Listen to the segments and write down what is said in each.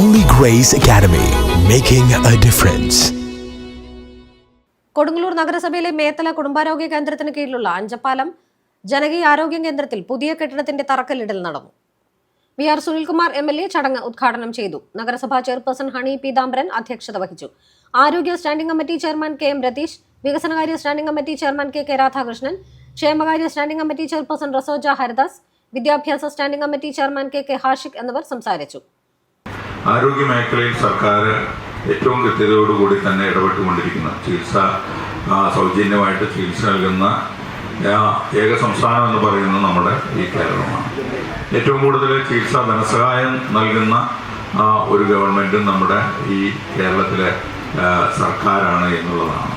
Holy Grace Academy, making a difference. Kodungallur നഗരസഭയിലെ മേത്തല കുടുംബാരോഗ്യ കേന്ദ്രത്തിന് കീഴിലുള്ള അഞ്ചപ്പാലം ജനകീയ ആരോഗ്യ കേന്ദ്രത്തിൽ പുതിയ കെട്ടിടത്തിന്റെ തറക്കല്ലിടൽ നടന്നു. V R Sunilkumar M L A ചടങ്ങ് ഉദ്ഘാടനം ചെയ്തു. നഗരസഭാ ചെയർപേഴ്സൺ ഹണി പീതാംബരൻ അധ്യക്ഷത വഹിച്ചു. ആരോഗ്യ standing committee chairman K M Ratheesh വികസനകാര്യ standing committee chairman K K Radhakrishnan ക്ഷേമകാര്യ standing committee chairperson Rasoja Haridas വിദ്യാഭ്യാസ standing committee chairman K K Hashiq എന്നിവർ സംസാരിച്ചു. ആരോഗ്യ മേഖലയിൽ സർക്കാർ ഏറ്റവും കൃത്യതയോടുകൂടി തന്നെ ഇടപെട്ടുകൊണ്ടിരിക്കുന്ന. ചികിത്സ സൗജന്യമായിട്ട് ചികിത്സ നൽകുന്ന ഏക സംസ്ഥാനം എന്ന് പറയുന്നത് നമ്മുടെ ഈ കേരളമാണ്. ഏറ്റവും കൂടുതൽ ചികിത്സാ ധനസഹായം നൽകുന്ന ഒരു ഗവൺമെന്റും നമ്മുടെ ഈ കേരളത്തിലെ സർക്കാരാണ് എന്നുള്ളതാണ്.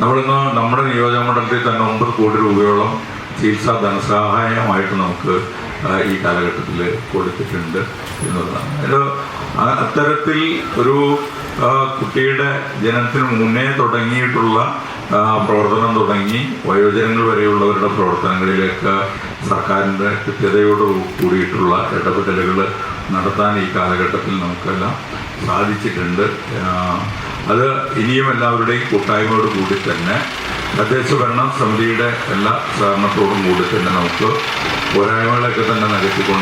നമ്മളിന്ന് നമ്മുടെ നിയോജക മണ്ഡലത്തിൽ തന്നെ ഒമ്പത് കോടി രൂപയോളം ചികിത്സാ ധനസഹായമായിട്ട് നമുക്ക് ഈ കാലഘട്ടത്തിൽ കൊടുത്തിട്ടുണ്ട് എന്നുള്ളതാണ്. ഒരു അത്തരത്തിൽ ഒരു കുട്ടിയുടെ ജനനത്തിന് മുന്നേ തുടങ്ങിയിട്ടുള്ള പ്രവർത്തനം തുടങ്ങി വയോജനങ്ങൾ വരെയുള്ളവരുടെ പ്രവർത്തനങ്ങളിലേക്ക് സർക്കാരിന്റെ കൃത്യതയോട് കൂടിയിട്ടുള്ള ഇടപെടലുകൾ നടത്താൻ ഈ കാലഘട്ടത്തിൽ നമുക്കെല്ലാം സാധിച്ചിട്ടുണ്ട്. അത് ഇനിയും എല്ലാവരുടെയും കൂട്ടായ്മയോട് കൂടി തന്നെ തദ്ദേശ ഭരണ സമിതിയുടെ എല്ലാ സഹകരണത്തോടും കൂടി തന്നെ നമുക്ക് പോരായ്മകളൊക്കെ തന്നെ നികത്തിക്കൊണ്ട്